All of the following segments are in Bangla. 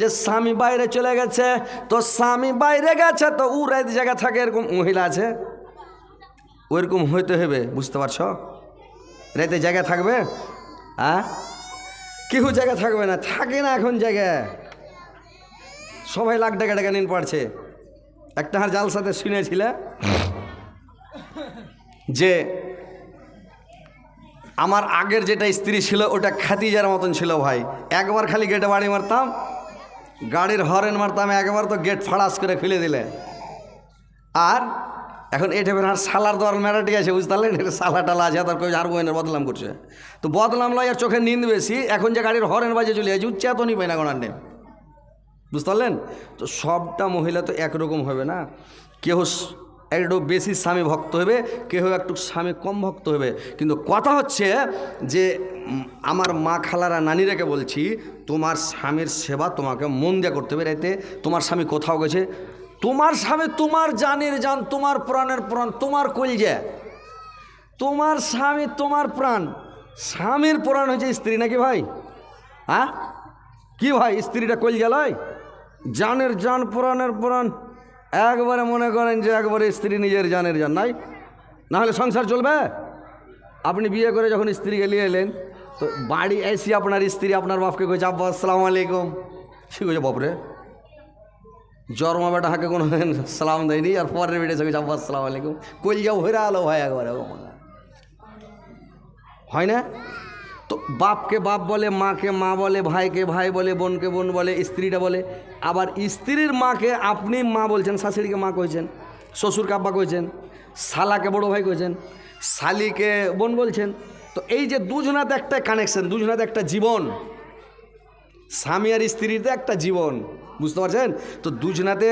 যে স্বামী বাইরে চলে গেছে, তো স্বামী বাইরে গেছে, তো উ রাত জায়গা থাকে, এরকম মহিলা আছে? ওইরকম হইতে হবে বুঝতে পারছ? রাতে জায়গা থাকবে? হ্যাঁ? কেউ জায়গা থাকবে না, থাকে না এখন জায়গায় সবাই লাখ টাকা টাকা নিন পারছে। একটা হার জাল সাথে শুনেছিলে যে আমার আগের যেটা স্ত্রী ছিল, ওটা খাতিজার মতন ছিল ভাই। একবার খালি গেটে বাড়ি মারতাম গাড়ির হরেন আমি একবার তো গেট ফাড়াস করে খুলে দিলে। আর এখন এটা আর সালার দর মেরাটি আছে, বুঝতে পারলেন? এটা সালা টালা আছে তার কেউ আর বইনের বদলাম করছে। তো বদলাম লয় আর চোখে নিন্দ বেশি, এখন যে গাড়ির হরেন বাজে চলে যাচ্ছে উচ্চাতনই পাই না গোনার বুঝতে পারলেন? তো সবটা মহিলা তো একরকম হবে না। স- একটু বেশি স্বামী ভক্ত হবে কেউ একটু স্বামী কম ভক্ত হবে কিন্তু কথা হচ্ছে যে আমার মা খালারা নানিরাকে বলছি, তোমার স্বামীর সেবা তোমাকে মন দিয়ে করতে হবে রাইতে। তোমার স্বামী কোথাও গেছে? তোমার স্বামী তোমার জানের জান, তোমার প্রাণের প্রাণ, তোমার কলজে তোমার স্বামী তোমার প্রাণ। স্বামীর প্রাণ হচ্ছে স্ত্রী নাকি ভাই? হ্যাঁ? কি ভাই, স্ত্রীটা কল গেলয় জানের জান, পুরাণের পুরাণ। একবারে মনে করেন যে একবারে স্ত্রী নিজের জানের জান। নাই? না হলে সংসার চলবে? আপনি বিয়ে করে যখন স্ত্রীকে নিয়ে এলেন, তো বাড়ি এসে আপনার স্ত্রী আপনার বাপকে কইছে, আব্বা, আসসালামু আলাইকুম। সে কইছে বাপরে জন্মা বেটা হাঁকে কোনো সালাম দেয়নি, আর পরের বেটে সঙ্গে আব্বা, আসসালামু আলাইকুম। যাও হইরা আলো ভাই একবারে। হয় না? তো বাপকে বাপ বলে, মাকে মা বলে, ভাইকে ভাই বলে, বোনকে বোন বলে, স্ত্রীটা বলে। আবার স্ত্রীর মাকে আপনি মা বলছেন, শাশুড়িকে মা কইছেন, শ্বশুরকে আব্বা কইছেন, শালাকে বড় ভাই কইছেন, শালিকে বোন বলছেন। তো এই যে দুজনাতে একটা কানেকশন দুজনাতে একটা জীবন। স্বামী আর স্ত্রীতে একটা জীবন, বুঝতে পারছেন? তো দুজনাতে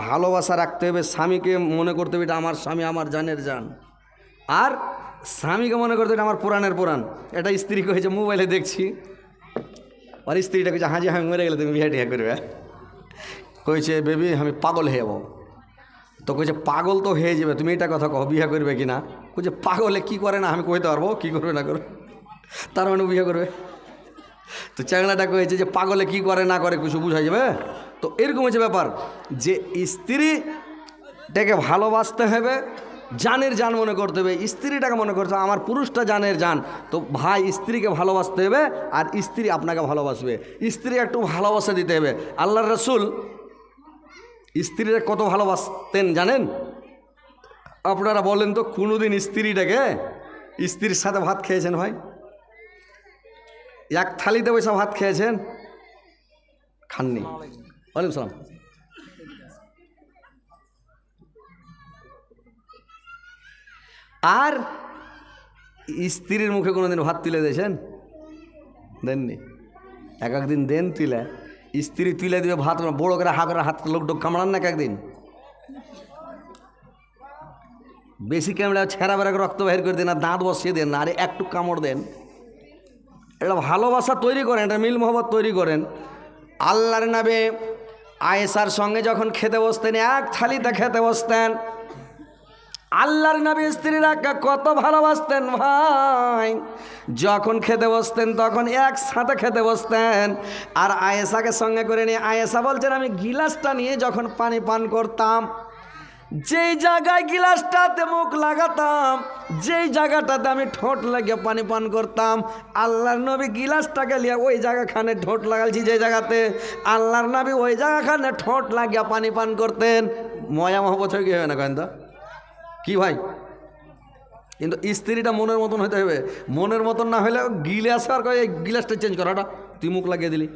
ভালোবাসা রাখতে হবে, স্বামীকে মনে করতে হবে, এটা আমার স্বামী, আমার জানের জান। আর স্বামীকে মনে করতে এটা আমার পুরাণের পুরাণ। এটা স্ত্রী কয়েছে মোবাইলে দেখছি। আর স্ত্রীটা কইছে হাজি আমি মরে গেলে তুমি বিয়ে টিয়া করবে। কইছে, বেবি, আমি পাগল হয়ে যাব। তো কইছে, পাগল তো হয়ে যাবে, তুমি এটা কথা কও, বিয়ে করবে কি না কইছে, পাগলে কি করে না, আমি কইতে পারব, কি করবে না করবে? তার মানে বিয়ে করবে। তো চ্যাংলাটা কয়েছে যে, পাগলে কি করে না করে, কিছু বুঝাই যাবে? তো এরকম হচ্ছে ব্যাপার যে স্ত্রীটাকে ভালোবাসতে হবে জানের জান মনে করতে হবে, স্ত্রীটাকে মনে করতে হবে, আমার পুরুষটা জানের জান। তো ভাই স্ত্রীকে ভালোবাসতে হবে আর স্ত্রী আপনাকে ভালোবাসবে। স্ত্রী একটু ভালোবাসা দিতে হবে। আল্লাহর রসুল স্ত্রীরা কত ভালোবাসতেন জানেন? আপনারা বলেন তো কোনোদিন স্ত্রীটাকে স্ত্রীর সাথে ভাত খেয়েছেন ভাই? এক থালিতে বসে ভাত খেয়েছেন? খাননি। ওয়ালাইকুম সালাম। আর স্ত্রীর মুখে কোনোদিন ভাত তুলে দিয়েছেন? দেননি। এক একদিন দেন তুলে। স্ত্রী তুলে দিবে ভাত বড় করে হা করে হাত লোক টোক কামড়ান না এক একদিন। বেশি কামড়া ছেঁড়া বেড়া রক্ত বের করে দেন আর দাঁত বসিয়ে দেন আরে একটু কামড় দেন। এটা ভালোবাসা তৈরি করেন, এটা মিল মোহব্বত তৈরি করেন। আল্লাহর নামে আয়েসার সঙ্গে যখন খেতে বসতেন, এক থালিতে খেতে বসতেন আল্লাহর নবী স্ত্রীরা কত ভালোবাসতেন ভাই। যখন খেতে বসতেন, তখন একসাথে খেতে বসতেন। আর আয়েসাকে সঙ্গে করে নিয়ে আয়েসা বলছেন, আমি গিলাসটা নিয়ে যখন পানি পান করতাম, যেই জায়গায় গিলাসটাতে মুখ লাগাতাম, যেই জায়গাটাতে আমি ঠোঁট লাগিয়ে পানি পান করতাম, আল্লাহর নবী গিলাসটাকে লিয়ে ওই জায়গাখানে ঠোঁট লাগালছি যে জায়গাতে আল্লাহর নবী ওই জায়গাখানে ঠোঁট লাগিয়ে পানি পান করতেন। ময়া মহব্বত হয়ে কি হবে না কেন তো? কি ভাই? কিন্তু স্ত্রীটা মনের মতন হতে হবে মনের মতন না হলে গিলাস আর কয় গিলাসটা চেঞ্জ করাটা তুই মুখ লাগিয়ে দিলি।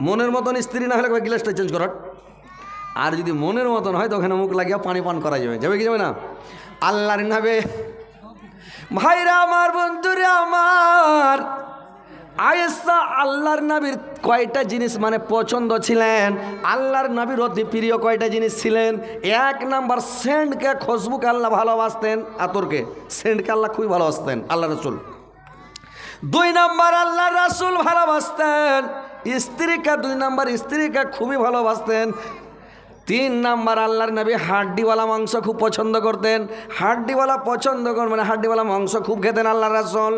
মনের মতন স্ত্রী না হলে গিলাসটা চেঞ্জ করার আর যদি মনের মতন হয় তো ওখানে মুখ লাগিয়ে পানি পান করা যাবে। যাবে কি যাবে না? আল্লাহর নাবে ভাইরা আমার, বন্ধুরে আমার আয়েসা আল্লাহর নবীর কয়টা জিনিস মানে পছন্দ ছিলেন? আল্লাহর নবীর অতি প্রিয় কয়টা জিনিস ছিলেন? এক নাম্বার, সেন্টকে খুশবুকে আল্লাহ ভালোবাসতেন। আতরকে সেন্টকে আল্লাহ খুবই ভালোবাসতেন, আল্লাহ রসুল। দুই নাম্বার আল্লাহ রাসুল ভালোবাসতেন। স্ত্রীকে, দুই নাম্বার, স্ত্রীকে খুবই ভালোবাসতেন। তিন নাম্বার আল্লাহর নবী হাড্ডিওয়ালা মাংস খুব পছন্দ করতেন। হাড্ডিওয়ালা পছন্দ কর মানে হাড্ডিওয়ালা মাংস খুব খেতেন আল্লাহ রাসল।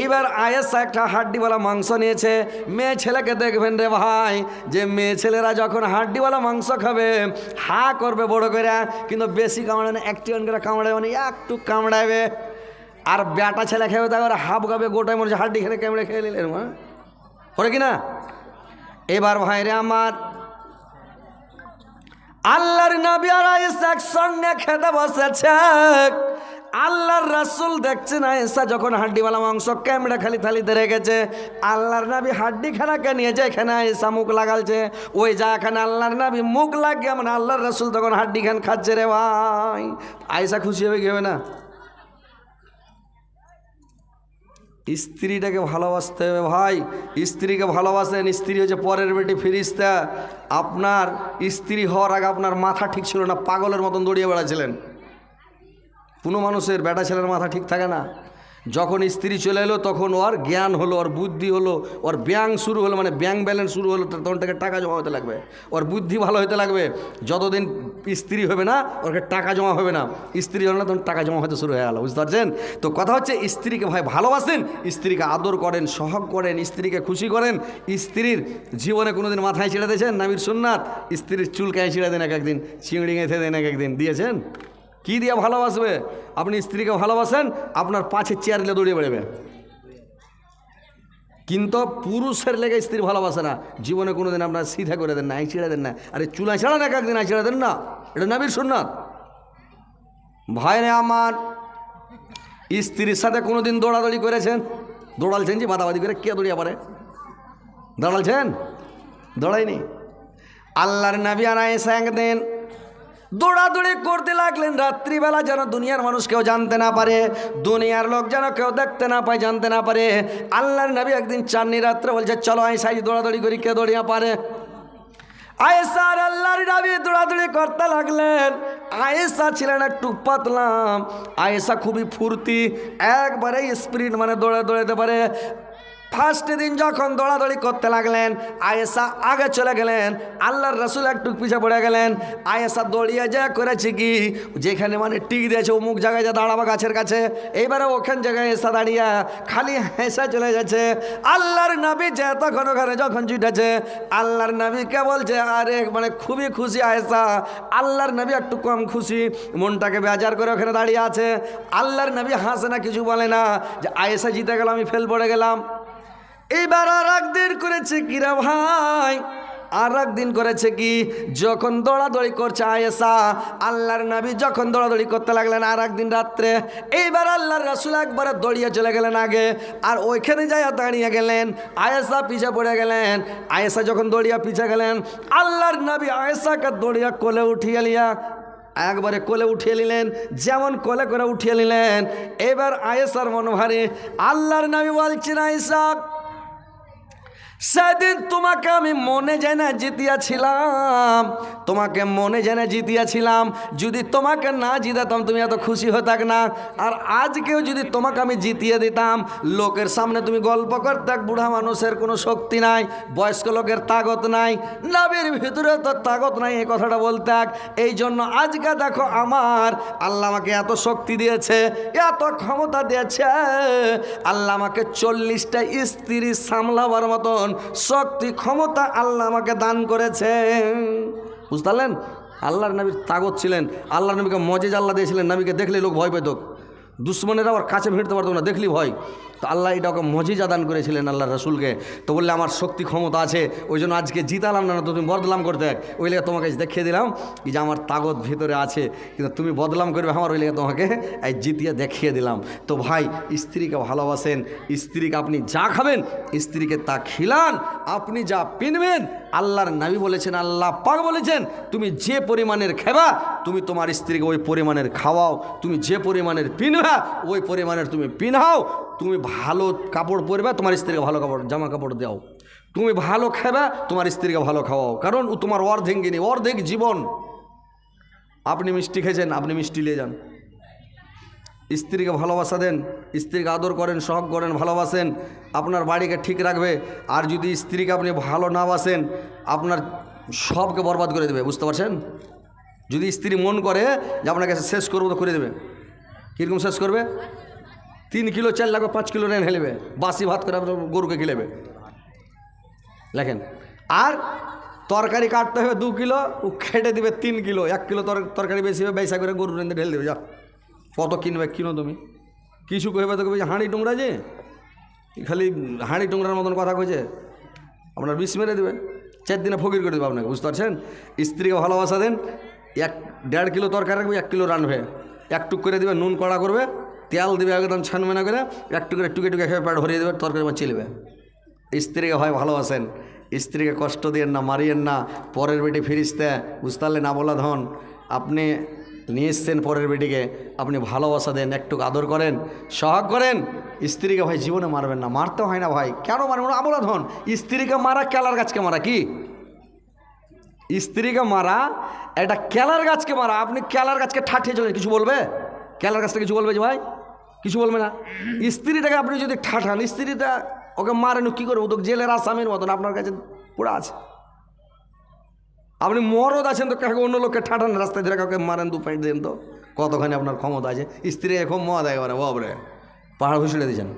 এইবার আয়েসা একটা হাড্ডিওয়ালা মাংস নিয়েছে। মেয়ে ছেলেকে দেখবেন রে ভাই, যে মেয়ে ছেলেরা যখন হাড্ডিওয়ালা মাংস খাবে, হা করবে বড় করে কিন্তু বেশি কামড়ায় না, একটু করে কামড়ায় মানে একটু কামড়াবে আর বেটা ছেলে খেয়ে তারপরে হাফ খাবে গোটায় মনে হচ্ছে হাড্ডি খেলে কামড়ে খেয়ে নিলেন মা? করে কি না? এবার ভাইরে আমার আল্লাহর নবী সঙ্গে খেতে বসেছে। আল্লাহর রাসূল দেখছেন আয়েশা যখন হাড্ডিওয়ালা মাংস ক্যামেরা খালি থালিতে রেখেছে। আল্লাহর নাবি হাড্ডি খানাকে নিয়ে যায় এখানে আয়েশা মুখ লাগালছে। ওই যা এখানে আল্লাহর নাবি মুখ লাগিয়ে মানে আল্লাহর রাসুল তখন হাড্ডি খান খাচ্ছে রে ভাই। আয়েশা খুশি হবে কি না? স্ত্রীটাকে ভালোবাসতে হবে, ভাই। স্ত্রীকে ভালোবাসেন, স্ত্রী হচ্ছে পরের বেটি ফিরিস্তা। আপনার স্ত্রী হওয়ার আগে আপনার মাথা ঠিক ছিল না, পাগলের মতন দৌড়িয়ে বেড়াচ্ছিলেন। কোনো মানুষের বেটা ছেলের মাথা ঠিক থাকে না। যখন স্ত্রী চলে এলো, তখন ওর জ্ঞান হলো, ওর বুদ্ধি হলো, ওর ব্যাংক শুরু হলো মানে ব্যাংক ব্যালেন্স শুরু হলো, তখন তাকে টাকা জমা হতে লাগবে। ওর বুদ্ধি ভালো হতে লাগবে। যতদিন স্ত্রী হবে না ওর টাকা জমা হবে না। স্ত্রী হলো না, তখন টাকা জমা হতে শুরু হয়ে গেল, বুঝতে পারছেন? তো কথা হচ্ছে, স্ত্রীকে ভাই ভালোবাসেন, স্ত্রীকে আদর করেন, সহগ করেন, স্ত্রীকে খুশি করেন, স্ত্রীর জীবনে কোনোদিন মাথায় ছেড়ে দিয়েছেন নামির সুন্নাত? স্ত্রীর চুলকায় ছেড়ে দেন এক একদিন, চিংড়ি গেঁথে দেন এক একদিন, দিয়েছেন? কি দিয়ে ভালোবাসবে? আপনি স্ত্রীকে ভালোবাসেন, আপনার পাঁচের চেয়ার দিলে দৌড়িয়ে বেড়েবে। কিন্তু পুরুষের লেগে স্ত্রী ভালোবাসে না। জীবনে কোনো দিন আপনার সিধা করে দেন না ছেড়ে দেন না। আরে চুলা ছাড়া না একদিন ছেড়ে দেন না? এটা নাবির সুন্নাত। ভাইরে আমার, স্ত্রীর সাথে কোনো দিন দৌড়াদৌড়ি করেছেন? দৌড়ালছেন যে বাদাবাদি করে কে দৌড়িয়ে পারে? দৌড়ালছেন? দৌড়াইনি আল্লাহর নবী আর আয়েশা একদিন দৌড়াদৌড়ি করতে লাগলেন। রাত্রিবেলা যেন দুনিয়ার মানুষ কেউ জানতে না পারে, দুনিয়ার লোক যেন কেউ দেখতে না পায়, জানতে না পারে। আল্লাহর নবী একদিন চাননি রাত্রে বলছে, চলো আই সাইজ, দৌড়াদৌড়ি করি, কে দৌড়িয়া পারে? আয়েসা আর আল্লাহর নবী দৌড়াদৌড়ি করতে লাগলেন। আয়েসা ছিলেন একটু পাতলাম। আয়েসা খুবই ফুর্তি, একবারে স্পিরিট মানে দৌড়ে দৌড়াতে পারে। ফার্স্ট দিন যখন দৌড়াদৌড়ি করতে লাগলেন আয়েসা আগে চলে গেলেন, আল্লাহর রসুল একটু পিছে পড়ে গেলেন। আয়েসা দৌড়িয়ে যা করেছে কি? যেখানে মানে টিক দিয়েছে, অমুক জায়গায় যা দাঁড়াবা গাছের কাছে। এইবারে ওখান জায়গায় এসা দাঁড়িয়ে খালি হেসে চলে যাচ্ছে আল্লাহর নবী যে তখন ওখানে যখন জুটেছে আল্লাহর নবীকে বলছে, আরে মানে খুবই খুশি আয়েসা আল্লাহর নবী একটু কম খুশি। মনটাকে বেজার করে ওখানে দাঁড়িয়ে আছে। আল্লাহর নবী হাসে না, কিছু বলে না। যে আয়েসা জিতে গেল, আমি ফেল পড়ে গেলাম। এইবার আর একদিন করেছে কিরা ভাই? আর একদিন করেছে কি? যখন দৌড়াদৌড়ি করছে আয়েসা আল্লাহর নবী যখন দৌড়াদৌড়ি করতে লাগলেন আর একদিন রাত্রে এইবার আল্লাহর রাসুল একবারে দৌড়িয়ে চলে গেলেন আগে। আর ওইখানে যাই দাঁড়িয়ে গেলেন। আয়েসা পিছে পড়ে গেলেন। আয়েসা যখন দৌড়িয়া পিছে গেলেন, আল্লাহর নবী আয়েসাকে দৌড়িয়া কোলে উঠিয়ে লিয়া একবারে কোলে উঠিয়ে নিলেন, যেমন কোলে করে উঠিয়ে নিলেন। এবার আয়েসার মনোভারে আল্লাহর নবী বলছেন আয়েসা সেদিন তোমাকে আমি মনে জেনে জিতিয়াছিলাম। তোমাকে মনে জেনে জিতিয়াছিলাম। যদি তোমাকে না জিতাতাম, তুমি এত খুশি হতাক না আর আজকেও যদি তোমাকে আমি জিতিয়ে দিতাম, লোকের সামনে তুমি গল্প করতে, বুড়া মানুষের কোনো শক্তি নাই, বয়স্ক লোকের তাগত নাই, নাবির ভিতরে তো তাগত নাই এই কথাটা বলতে এই জন্য আজকে দেখো আমার, আল্লাহ আমাকে এত শক্তি দিয়েছে, এত ক্ষমতা দিয়েছে। আল্লাহ আমাকে চল্লিশটা স্ত্রী সামলাবার মতন শক্তি, ক্ষমতা আল্লাহ আমাকে দান করেছে। বুঝতে পারলেন? আল্লাহর নবীর তাগত ছিলেন। আল্লাহর নবীকে মজেজ আল্লাহ দিয়েছিলেন। নবীকে দেখলে লোক ভয় পেত। দুশ্মনেরা আবার কাছে ভিড়তে পারতো না, দেখলি ভয়। তো আল্লাহ এটা ওকে মজিজা দান করেছিলেন আল্লাহ রসুলকে। তো বললে, আমার শক্তি ক্ষমতা আছে, ওই জন্য আজকে জিতালাম না তো তুমি বদলাম করতে। ওই লেগে তোমাকে দেখিয়ে দিলাম যে আমার তাগত ভিতরে আছে, কিন্তু তুমি বদলাম করবে, আমার ওই লেগে তোমাকে এই জিতিয়ে দেখিয়ে দিলাম। তো ভাই, স্ত্রীকে ভালোবাসেন, স্ত্রীকে আপনি যা খাবেন, স্ত্রীকে তা খিলান আপনি যা পিনবেন, আল্লাহর নাবি বলেছেন, আল্লাহ পাক বলেছেন, তুমি যে পরিমাণের খেবা, তুমি তোমার স্ত্রীকে ওই পরিমাণের খাওয়াও, তুমি যে পরিমাণের পিনবা, ওই পরিমাণের তুমি পিনহাও, তুমি ভালো কাপড় পরবে, তোমার স্ত্রীকে ভালো কাপড়, জামা কাপড় দাও। তুমি ভালো খাবে, তোমার স্ত্রীকে ভালো খাওয়াও। কারণ তোমার অর্ধেঙ্গিনী অর্ধেক জীবন। আপনি মিষ্টি খেয়েছেন, আপনি মিষ্টি নিয়ে যান। স্ত্রীকে ভালোবাসা দেন, স্ত্রীকে আদর করেন সহগ করেন, ভালোবাসেন, আপনার বাড়িকে ঠিক রাখবে। আর যদি স্ত্রীকে আপনি ভালো না বাসেন, আপনার সবকে বরবাদ করে দেবে, বুঝতে পারছেন? যদি স্ত্রী মন করে যে আপনাকে শেষ করব তো করে দেবে। কীরকম শেষ করবে? তিন কিলো চাল লাগবে, পাঁচ কিলো রেন হেলেবে। বাসি ভাত করে আপনার গরুকে খেলেবে। লেখেন, আর তরকারি কাটতে হবে দু কিলো, ও খেটে দিবে তিন কিলো, এক কিলো তর- তরকারি বেশি হবে বেসা করে গরু রেঁধে ঢেলে দেবে, যা। কত কিনবে, কিনো তুমি? কিছু কইবে তো কইবে যে, হাঁড়ি টুংরা যে? খালি হাঁড়ি টুংরার মতন কথা কইছে। আপনার বিষ মেরে দেবে। চার দিনে ফকির করে দেবে আপনাকে, বুঝতে পারছেন? স্ত্রীকে ভালোবাসা দেন, এক দেড় কিলো তরকারি রাখবে, এক কিলো রানবে একটুক করে দেবে, নুন কড়া করবে, তেল দেবে একদম ছানমেনা করে একটু করে, টুকে টুকে খেয়ে পেট ভরিয়ে দেবে, তরকারি চিলবে। স্ত্রীকে হয় ভালোবাসেন। স্ত্রীকে কষ্ট দিয়েন না, মারিয়েন না, পরের বেটি ফিরিস্তে, বুঝতে পারলেন না বলা ধন। আপনি নিয়ে এসছেন পরের বেটিকে। আপনি ভালোবাসা দেন, একটু আদর করেন, সহাগ করেন। স্ত্রীকে ভাই জীবনে মারবেন না, মারতে হয় না ভাই। কেন মারবেন? না আবলা ধন স্ত্রীকে মারা কেলার গাছকে মারা কি? স্ত্রীকে মারা একটা কেলার গাছকে মারা। আপনি কেলার গাছকে ঠাঠিয়ে চলে কিছু বলবে? কেলার গাছটা কিছু বলবে যে ভাই? কিছু বলবে না। স্ত্রীটাকে আপনি যদি ঠাঠান, স্ত্রীটা ওকে মারেন কী করব? তো জেলের আসামির মতন আপনার কাছে পুরো আছে। আপনি মরদ আছেন তো, কাকে অন্য লোককে ঠাঠান রাস্তায় ধরে কাউকে মারেন, দু পাইট দেন তো? কতখানি আপনার ক্ষমতা আছে? স্ত্রী এখন মদ একেবারে বাবরে পাহাড় ঘুষড়ে দিয়েছেন।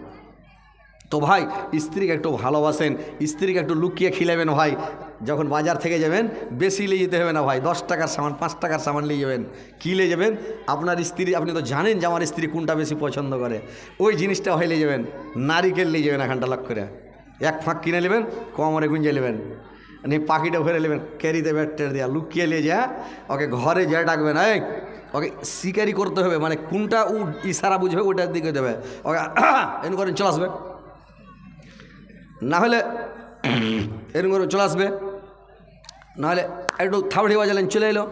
তো ভাই, স্ত্রীকে একটু ভালোবাসেন, স্ত্রীকে একটু লুকিয়ে খিলাবেন ভাই। যখন বাজার থেকে যাবেন, বেশি নিয়ে যেতে হবে না ভাই। দশ টাকার সামান, পাঁচ টাকার সামান নিয়ে যাবেন। কী নিয়ে যাবেন? আপনার স্ত্রী, আপনি তো জানেন যে আমার স্ত্রী কোনটা বেশি পছন্দ করে। ওই জিনিসটা হয় নিয়ে যাবেন। নারিকেল নিয়ে যাবেন এখানটা লক করে। এক ফাঁক কিনে নেবেন, কমরে গুঞ্জে নেবেন। নিয়ে পাখিটা ভরে নেবেন ক্যারিতে ব্যাটটের দেওয়া লুকিয়ে নিয়ে যা ওকে ঘরে যা ডাকবেন এই ওকে শিকারি করতে হবে মানে কোনটা ও ইশারা বুঝবে ওটার দিকে দেবে ওকে এরকম করে চলে আসবে না হলে এরকম করে চলে আসবে নাহলে একটু থাবড়ি বাজালেন চলে এলো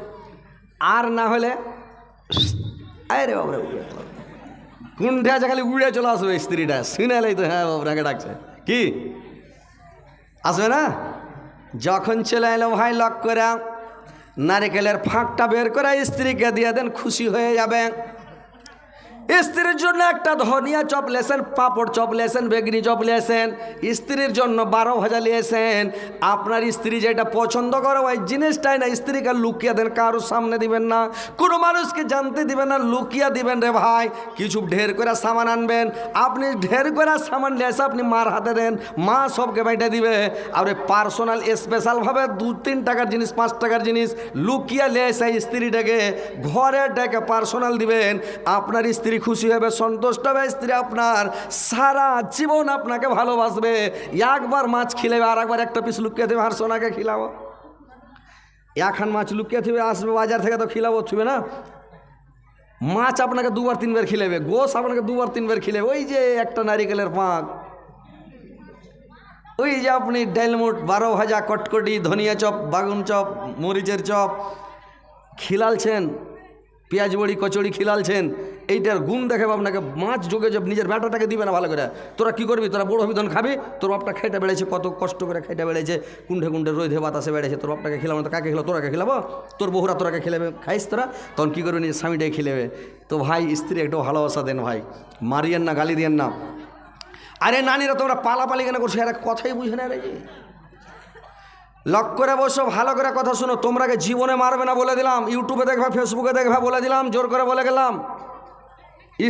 আর না হলে আরে বাবরে কোনটা আছে খালি উড়ে চলে আসবে স্ত্রীটা শুনে এলেই তো হ্যাঁ বাবরাকে ডাকছে কি আসবে না যখন চলে এলো, ভাই লক করে নারিকেলের ফাঁকটা বের করে স্ত্রীকে দিয়ে দেন, খুশি হয়ে যাবে। স্ত্রীর জন্য একটা ধনিয়া চপ লেসেন পাপড় চপ লেসেন বেগনি চপ লেসেন স্ত্রীর জন্য বারো ভাজা লিয়েছেন আপনার স্ত্রী যেটা পছন্দ করে, ওই জিনিসটাই না, স্ত্রীকে লুকিয়ে দেন, কারোর সামনে দিবেন না। কোনো মানুষকে জানতে দিবেন না, লুকিয়ে দিবেন রে ভাই। কিছু ঢের করে সামান আনবেন। আপনি ঢের করে সামান নিয়ে আপনি মার হাতে দেন, মা সবকে বাইটে দিবে। আর ওই পার্সোনাল, স্পেশালভাবে দু, তিন টাকার জিনিস, পাঁচ টাকার জিনিস লুকিয়ে নিয়ে এসে স্ত্রীটাকে। ঘরে ডেকে পার্সোনাল দিবেন। আপনার স্ত্রী খুশি হবে, সন্তুষ্ট হবে, স্ত্রী আপনার সারা জীবন আপনাকে ভালোবাসবে। একবার মাছ খিলাবে আর একবার একটা পিস লুকিয়ে দেবে, আর সোনাকে খিলাবো। এখন মাছ লুকিয়ে থিবে আসবে বাজার থেকে তো খিলাবো থুবে না? মাছ আপনাকে দুবার, তিনবার খিলেবে গোস আপনাকে দুবার, তিনবার খিলেবে। ওই যে একটা নারিকেলের পাঁক। ওই যে আপনি ডাইলমুট বারো ভাজা কটকটি, ধনিয়া চপ, বাগুন চপ, মরিচের চপ, খিলালছেন, পেঁয়াজ বড়ি, কচুরি খিলালছেন এইটার গুণ দেখে আপনাকে। মাছ যোগে যে নিজের ব্যাটাটাকে দিবে না ভালো করে। তোরা কি করবি? তোরা বড় হবিধন খাবি? তোর বাপটা খেটে বেড়েছে কত কষ্ট করে খেটে বেড়েছে কুণ্ঠে কুণ্ঠে রোধে বাতাসে বেড়েছে তোর বাপটাকে খেলাবো তো কাকে খেলো তোরাকে খেলাবো? তোর বহুরা তোরাকে খেলেবে, খাইস তোরা? তখন কী করবি? নিজের স্বামীটাই খেলেবে। তো ভাই, স্ত্রী, একটু ভালোবাসা দেন ভাই। মারিয়েন না, গালি দিয়েন না। আরে নানিরা, তোমরা পালাপালি কেন করছ? এরা কথাই বুঝে না রে যে লক করে বসো, ভালো করে কথা শুনো। তোমরাকে জীবনে মারবে না বলে দিলাম। ইউটিউবে দেখবে, ফেসবুকে দেখবে, বলে দিলাম, জোর করে বলে গেলাম।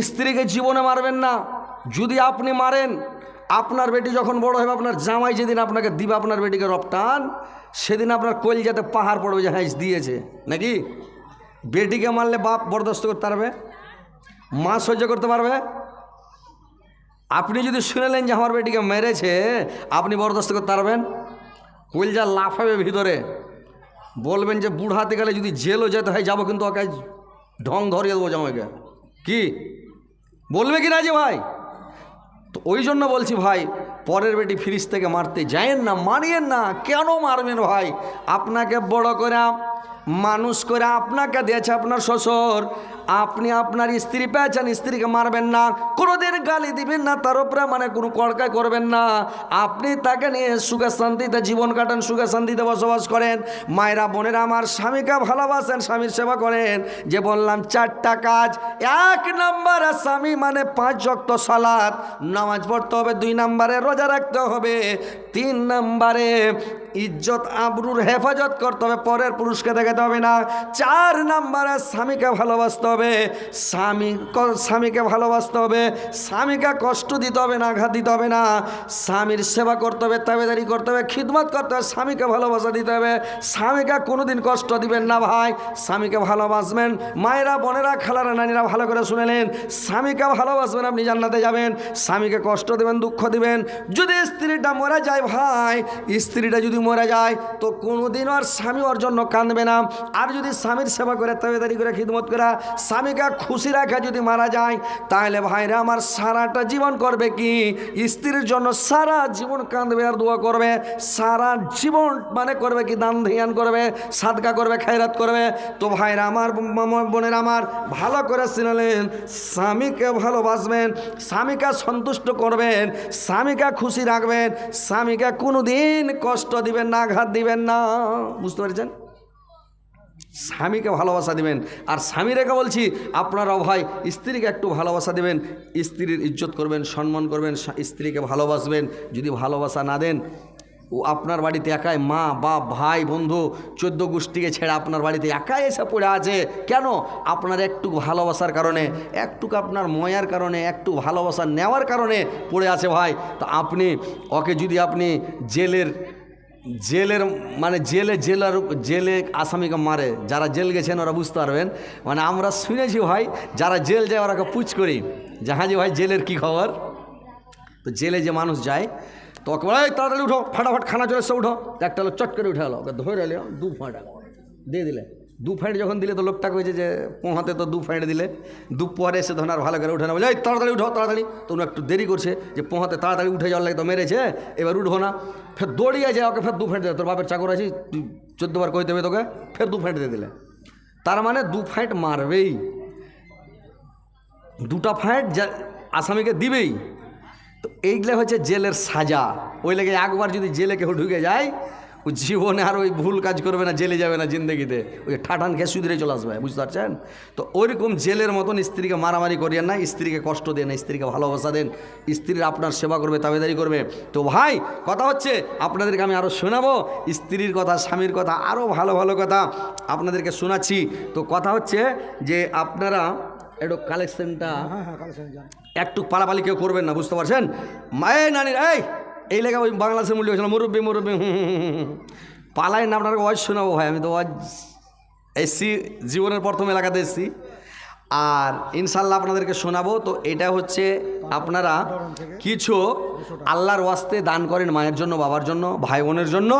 স্ত্রীকে জীবনে মারবেন না। যদি আপনি মারেন, আপনার বেটি যখন বড় হবে, আপনার জামাই যেদিন আপনাকে দিবে, আপনার বেটিকে রপ্তান, সেদিন আপনার কলজাতে পাহাড় পড়বে যে হ্যাঁ দিয়েছে। নাকি? বেটিকে মারলে বাপ বরদাস্ত করতে পারবে? মা সহ্য করতে পারবে? আপনি যদি শুনেলেন যে আমার বেটিকে মেরেছে, আপনি বরদাস্ত করতে পারবেন? কলজা লাফাবে ভিতরে। বলবেন যে বুড়াতে গেলে যদি জেলও যেতে হয়, যাব কিন্তু ওকে ঢং ধরিয়ে দেবো জামাইকে। কি? বলবে কি না যে ভাই? তো ওই জন্য বলছি ভাই পরের বেটি ফ্রিজ থেকে মারতে যায়েন না, মারিয়েন না। কেন মারবেন ভাই? আপনাকে বড় করে, মানুষ করে আপনাকে দিয়েছে আপনার শ্বশুর। আপনি আপনার স্ত্রী পেয়েছেন, স্ত্রীকে মারবেন না। কোনোদিন গালি দিবেন না, তার উপরে মানে কোনো কড়কাই করবেন না। আপনি তাকে নিয়ে সুখে শান্তিতে জীবন কাটান, সুখে শান্তিতে বসবাস করেন। মায়েরা, বোনেরা আমার স্বামীকে ভালোবাসেন, স্বামীর সেবা করেন। যে বললাম, চারটা কাজ, এক নম্বরে স্বামী মানে পাঁচ রক্ত সালাদ নামাজ পড়তে হবে দুই নম্বরে রোজা রাখতে হবে। তিন নম্বরে ইজ্জত আবরুর হেফাজত করতে হবে, পরের পুরুষকে দেখাতে হবে না। চার নাম্বারে, স্বামীকে ভালোবাসতে হবে। স্বামী স্বামীকে ভালোবাসতে হবে। স্বামীকে কষ্ট দিতে হবে না আঘাত দিতে হবে না। স্বামীর সেবা করতে হবে, তাবেদারি করতে হবে, খিদমত করতে হবে, স্বামীকে ভালোবাসা দিতে হবে। স্বামীকে কোনোদিন কষ্ট দিবেন না ভাই। স্বামীকে ভালোবাসবেন। মায়েরা, বোনেরা, খালারা, নানিরা ভালো করে শুনেলেন স্বামীকে ভালোবাসবেন, আপনি জান্নাতে যাবেন। স্বামীকে কষ্ট দেবেন, দুঃখ দিবেন। যদি স্ত্রীটা মরে যায় ভাই, স্ত্রীটা যদি মরে যায়, তো কোনোদিন আর স্বামী ওর জন্য কাঁদবে না। আর যদি স্বামীর সেবা করে তাবেদারি করে খিদমত করে, স্বামীকে খুশি রাখা যদি মারা যায়, তাহলে ভাইরা আমার সারাটা জীবন করবে কি? স্ত্রীর জন্য সারা জীবন কাঁদবে আর দোয়া করবে। সারা জীবন মানে করবে কি? দান ধ্যান করবে, সাদকা করবে, খায়রাত করবে। তো ভাইরা আমার বোনের আমার ভালো করে চিনলেন, স্বামীকে ভালোবাসবেন, স্বামীকে সন্তুষ্ট করবেন, স্বামীকে খুশি রাখবেন, স্বামীকে কোনো দিন কষ্ট দিবেন না আঘাত দিবেন না। বুঝতে পেরেছেন? স্বামীকে ভালোবাসা দিবেন। আর স্বামী রেখে বলছি, আপনারাও ভাই, স্ত্রীকে একটু ভালোবাসা দেবেন, স্ত্রীর ইজ্জত করবেন, সম্মান করবেন স্ত্রীকে ভালোবাসবেন। যদি ভালোবাসা না দেন, ও আপনার বাড়িতে একাই মা, বাপ, ভাই, বন্ধু, চোদ্দ গোষ্ঠীকে ছেড়ে আপনার বাড়িতে একাই এসে পড়ে আছে। কেন? আপনার একটু ভালোবাসার কারণে একটুকু আপনার ময়ার কারণে, একটু ভালোবাসা নেওয়ার কারণে পড়ে আছে ভাই। তো আপনি, ওকে যদি আপনি জেলের জেলের মানে জেলে জেলার জেলে আসামিকে মারে যারা জেল গেছেন ওরা বুঝতে পারবেন। মানে আমরা শুনেছি ভাই যারা জেল যায় ওরাকে পুচ করি। যাহা যে ভাই জেলের কি খবর? তো জেলে যে মানুষ যায় তো বলে, "এই, তাড়াতাড়ি উঠো ফাটাফাট খানা চলে এসে উঠো। একটা লোক চট করে উঠে গেলো ওকে ধরে এলো দু ফাঁটা দিয়ে দিলে। দু ফাইট যখন দিলে তো লোকটা কয়েছে যে পোহাতে তো দু ফাইট দিলে দু পরে এসে ধরুন আর ভালো করে উঠে না বলে "এই, তাড়াতাড়ি উঠো তাড়াতাড়ি। তো উনি একটু দেরি করছে যে পোহাতে তাড়াতাড়ি উঠে যাওয়ার লাগে তো মেরেছে এবার উঠবো না। ফের দৌড়িয়ে যায় ওকে ফের দু ফাইট দিলে তোর বাপের চাকর আছি তুই চোদ্দবার কই দেবে তোকে? ফের দু ফাইট দিয়ে দিলে। তার মানে দু ফাইট মারবেই। দুটা ফাইট যা আসামিকে দিবেই। তো এইগুলো হচ্ছে জেলের সাজা। ওই লেগে একবার যদি জেলে কেউ ঢুকে যায় ও জীবনে আর ওই ভুল কাজ করবে না জেলে যাবে না জিন্দগিতে। ওই ঠাঠান খেয়ে সুধরে চলে আসবে বুঝতে পারছেন? তো ওইরকম জেলের মতন স্ত্রীকে মারামারি করিয়েন না স্ত্রীকে কষ্ট দেন না স্ত্রীকে ভালোবাসা দেন স্ত্রীর আপনার সেবা করবে তাবেদারি করবে। তো ভাই কথা হচ্ছে আপনাদেরকে আমি আরও শোনাবো স্ত্রীর কথা স্বামীর কথা আরও ভালো ভালো কথা আপনাদেরকে শোনাচ্ছি। তো কথা হচ্ছে যে আপনারা একটু কালেকশনটা একটু পালাপালি কেউ করবেন না বুঝতে পারছেন? মায়ে নানির এই! এই লেখা ওই বাংলাদেশের মূল্য হয়েছিল, মুরব্বী হুম। পালাই না, আপনার ওয়াজ শোনাবো ভাই, আমি তো ওয়াজ এসছি, জীবনের প্রথম এলাকাতে এসছি আর ইনশাল্লাহ আপনাদেরকে শোনাবো, তো এটা হচ্ছে আপনারা কিছু আল্লাহর ওয়াস্তে দান করেন মায়ের জন্য, বাবার জন্য ভাই বোনের জন্য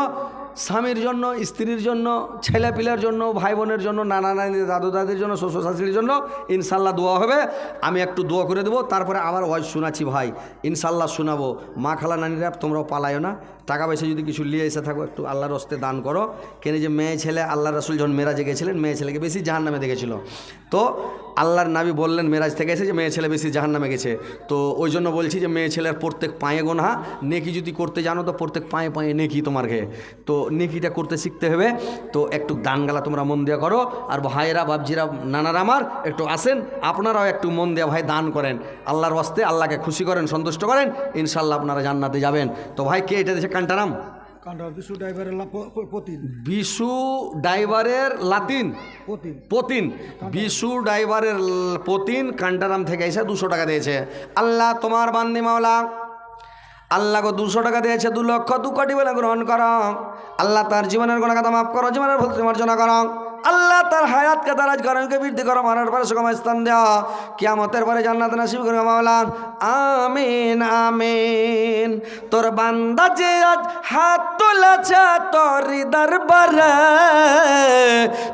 স্বামীর জন্য, স্ত্রীর জন্য, ছেলেপিলার জন্য ভাই বোনের জন্য নানা নানি দাদু দাদির জন্য শ্বশুর শাশুড়ির জন্য ইনশাল্লাহ দোয়া হবে। আমি একটু দোয়া করে দেবো, তারপরে আবার ওয়াজ শোনাচ্ছি ভাই। ইনশাল্লাহ শোনাবো। মা খালা নানিরা তোমরাও পালায় না। টাকা পয়সা যদি কিছু নিয়ে এসে থাকো, একটু আল্লাহর হস্তে দান করো। কেন যে মেয়ে ছেলে আল্লাহ রসুল যখন মেরাজে গেছিলেন, মেয়ে ছেলেকে বেশি জাহান নামে দেখেছিল। তো আল্লাহর নাবি বললেন মেরাজ থেকে এসে যে মেয়ে ছেলে বেশি জাহান নামে গেছে। তো ওই জন্য বলছি যে মেয়ে ছেলের প্রত্যেক পায়ে গোনা, নেকি যদি করতে জানো তো প্রত্যেক পায়ে পায়ে নেকি তোমার ঘে। তো নেকিটা করতে শিখতে হবে। তো একটু দান গালা তোমরা মন দেওয়া করো। আর ভাইয়েরা বাবজিরা নানারা আমার, একটু আসেন, আপনারাও একটু মন দেওয়া ভাই দান করেন। আল্লাহর ওয়াস্তে আল্লাহকে খুশি করেন, সন্তুষ্ট করেন, ইনশাল্লাহ আপনারা জান্নাতে যাবেন। তো ভাই, কে এটা দেশে কান্টা নাম বিশু ড্রাইভারের পতিন। বিশু ড্রাইভারের লাতিন? পতিন। পতিন। বিশু ড্রাইভারের পতিন কান্টারাম থেকে এসে দুশো টাকা দিয়েছে। আল্লাহ তোমার বান্দি মাওলা। আল্লাহকে দুশো টাকা দিয়েছে দু লক্ষ দু কোটি বলে গ্রহণ করো। আল্লাহ তার জীবনের কোনো কথা মাফ করো জীবনের ভুল মার্জনা করো। আল্লাহ তার হায়াতকে তারাজ গরমকে বৃদ্ধি করো মারার পরে সুগম স্থান দেওয়া। কিয়ামতের পরে জান্নাত নাসিব করে মাওলা আমিন আমিন। তোর বান্দা যে আজ হাত তুলেছে তোর দরবারে,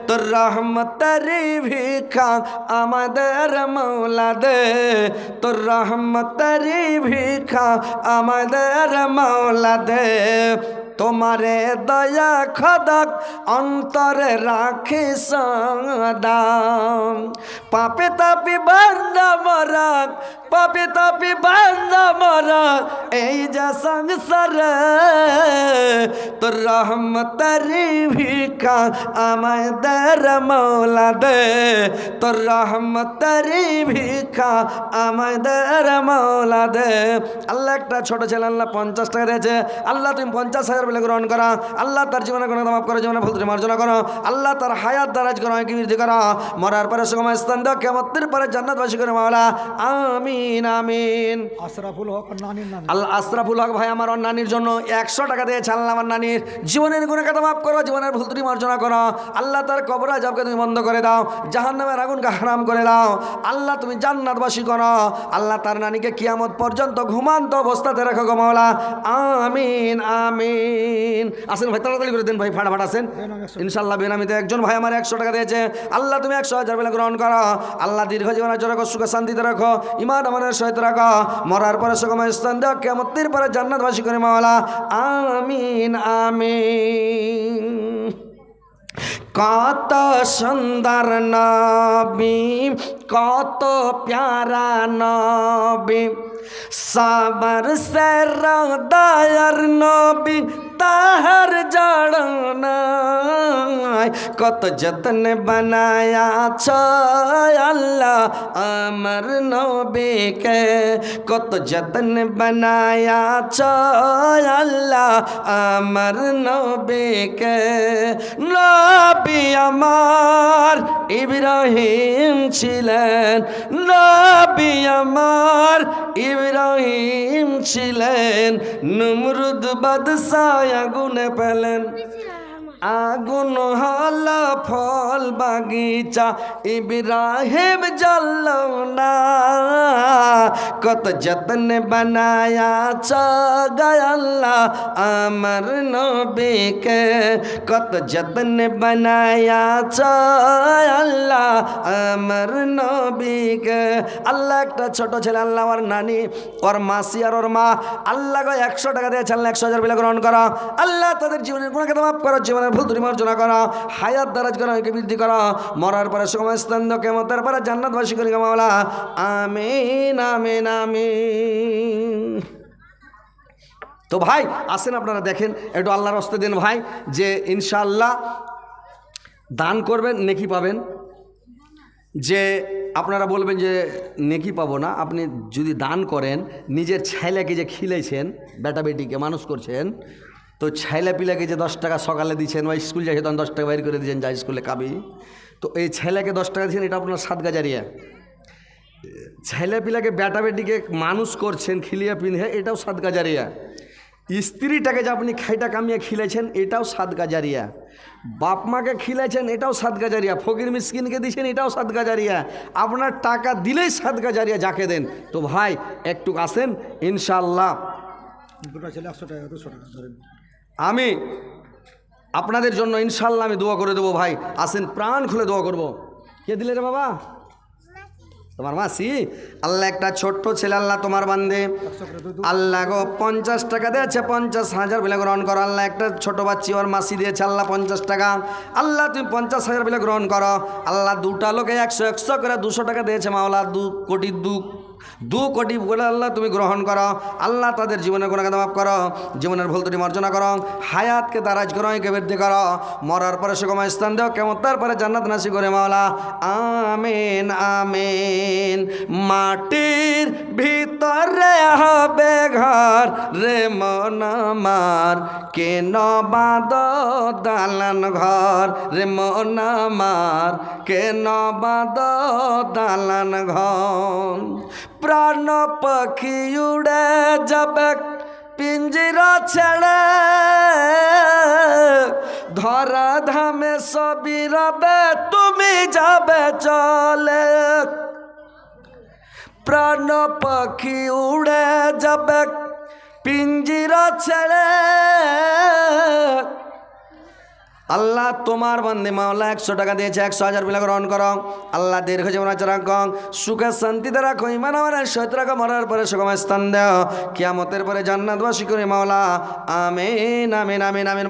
তোর রহমতের ভিখা আমাদের মৌলা দে তোর রহমতের ভিখা আমাদের মৌলা দে তোমারে দয়া খদক, অন্তরে রাখি সদাম। পাপে তাপি বান্দা মরাক, পাপে তাপি বান্দা মরাক, এই যে সংসার, তোর রহমতের ভিকা আমায় দের মৌলা দে। তোর রহমতের ভিকা আমায় দের মৌলা দে। আল্লাহ একটা ছোট ছেলে, আল্লাহ পঞ্চাশ টাকা দিয়েছে। আল্লাহ, তুমি পঞ্চাশ হাজার বলে গ্রহণ করা আল্লাহ তার জীবনে কোনো মাফ করো জীবনে ভুল মার্জনা করো আল্লাহ তার হায়াত দারাজ করো কি বৃদ্ধি করো মরার পরে সময় স্থান দাও কেমতের পরে জান্নাতবাসী করে মাওলা আমিন আমিন। আশরাফুল হক আল্লাহ আশরাফুল হক ভাই আমার নানির জন্য একশো টাকা দিয়ে ছাড়লাম আমার নানির। জীবনের গুণে কথা মাফ করো জীবনের ভুল ত্রুটি মার্জনা করো। আল্লাহ তার কবর আজাবকে তুমি বন্ধ করে দাও জাহান নামের আগুনকে হারাম করে দাও। আল্লাহ তুমি জান্নাতবাসী করো। আল্লাহ তার নানিকে কিয়ামত পর্যন্ত ঘুমান্ত অবস্থাতে রাখো গো মাওলা। আমিন আমিন। আসেন ভাই তাড়াতাড়ি করে দেন ভাই ফাটাফাট আসেন। ইনশাল্লাহ বেনামিতে একজন ভাই আমার একশো টাকা দিয়েছে। আল্লাহ তুমি একশো হাজার বেলা গ্রহণ করো। আল্লাহ দীর্ঘ জীবনের জন্য সুখে শান্তিতে রাখো ইমান আমাদের সহিত রাখো। মরার পরে সুখময় স্থান দেওয়া কেমতির পরে জান্নাতবাসী করে মাওলা আমিন আমিন। কত সুন্দর নবী কত প্যারা নবী। সাবর সে দয়ার নবী তাহার জড়নায় কত যত্ন বানায়া ছ আল্লাহ আমার নবীকে কত যত্ন বানায়া ছ আল্লাহ আমার নবীকে নবী আমার ইব্রাহিম ছিলেন নবী আমার ইব্রাহিম ছিলেন নমরুদ বাদশাহ আগুনে পেলেন। আগুন, হল, ফল, বাগিচা, ইব্রাহিম না। কত যত্ন বানায়া গয়াল্লাহ আমার নবীকে। কত যত্ন বানায়া আল্লাহ আমার নবীকে। আল্লাহ একটা ছোট ছেলে, আল্লাহ আমার নানি, ওর মাসি আর ওর মা। আল্লাহ একশো টাকা দিয়ে চাল্লা একশো হাজার বিলে গ্রহণ করা। আল্লাহ তাদের জীবনের গুণাকে মাফ করো জীবনের ভুল ত্রুটি মার্জনা করা, হায়াত দারাজ করা বৃদ্ধি করা, মরার পরে সময় স্থান কেমতের পরে জান্নাতবাসী করি মাওলা। আমিন আমিন আমিন। তো ভাই, আসেন আপনারা দেখেন, একটু আল্লাহর হস্তে দেন ভাই, যে ইনশাআল্লাহ দান করবেন, নেকি পাবেন। যে আপনারা বলবেন যে, নেকি পাবো না, আপনি যদি দান করেন, নিজের ছেলেকে যে খিলেছেন বেটা বেটিকে মানুষ করছেন তো ছেলে পিলাকে যে দশ টাকা সকালে দিচ্ছেন বা স্কুল যাই তখন দশ টাকা বাইর করে দিচ্ছেন যা স্কুলে খাবি তো এই ছেলেকে দশ টাকা দিচ্ছেন এটা আপনার সাত গাজারিয়া ছেলে পিলাকে বেটা বেটিকে মানুষ করছেন, খিলিয়া পিন্ধে, এটাও সাত গাজারিয়া স্ত্রীটাকে যে আপনি খাইটা কামিয়ে খিলেছেন এটাও সাত গাজারিয়া বাপ মাকে খিলেছেন এটাও সাত গাজারিয়া ফকির মিসকিনকে দিয়েছেন এটাও সাত গাজারিয়া আপনার টাকা দিলেই সাত গাজারিয়া যাকে দেন। তো ভাই, একটু আসেন ইনশাল্লাহ দুটো ছেলে একশো টাকা, দুশো টাকা, ধরেন। আমি আপনাদের জন্য ইনশাল্লাহ আমি দোয়া করে দেবো ভাই। আসেন, প্রাণ খুলে দোয়া করব। কে দিলে রে বাবা? তোমার মাসি? আল্লাহ একটা ছোট্ট ছেলে, আল্লাহ তোমার দু আল্লাহ গো, পঞ্চাশ টাকা দিয়েছে, পঞ্চাশ হাজার বিলে গ্রহণ করো। আল্লাহ একটা ছোট বাচ্চি ওর মাসি দিয়েছে, আল্লাহ পঞ্চাশ টাকা। আল্লাহ তুমি পঞ্চাশ হাজার বিলে গ্রহণ করো। আল্লাহ দুটা লোকে একশো একশো করে দুশো টাকা দিয়েছে মাওলা, দু কোটি দু দু কোটি বলে আল্লাহ তুমি গ্রহণ করো। আল্লাহ তাদের জীবনের গুণাকে মাফ করো। জীবনের ভুল ত্রুটি মার্জনা করো। হায়াতকে দারাজ করো, একে বৃদ্ধি করো। মরার পরে সুগম স্থান দেও কেমন তারপরে জান্নাত নাসি করে মাওলা। আমিন আমিন। মাটির ভিতরে হবে ঘর রে মন আমার। কেন বাদ দালান ঘর রে মন আমার? কেন বাদ দালান ঘর? প্রাণ পাখি উড়ে যাবে পিঞ্জিরা ছেড়ে ধরা ধামে সবই রবে তুমি যাবে চলে প্রাণ পাখি উড়ে যাবে পিঞ্জিরা ছেড়ে আল্লাহ তোমার বন্দে মাওলা একশো টাকা দিয়েছে, একশো হাজার বিলা গ্রহণ করো। আল্লাহ দীর্ঘ জীবন আচরণ কং সুখে শান্তিতে রাখো ইমান আমার সহিত রাখো, মরার পরে সুগম স্থান দেও। কিয়ামতের পরে জান্নাতবাসী করে মাওলা। আমিন আমিন আমিন আমিন।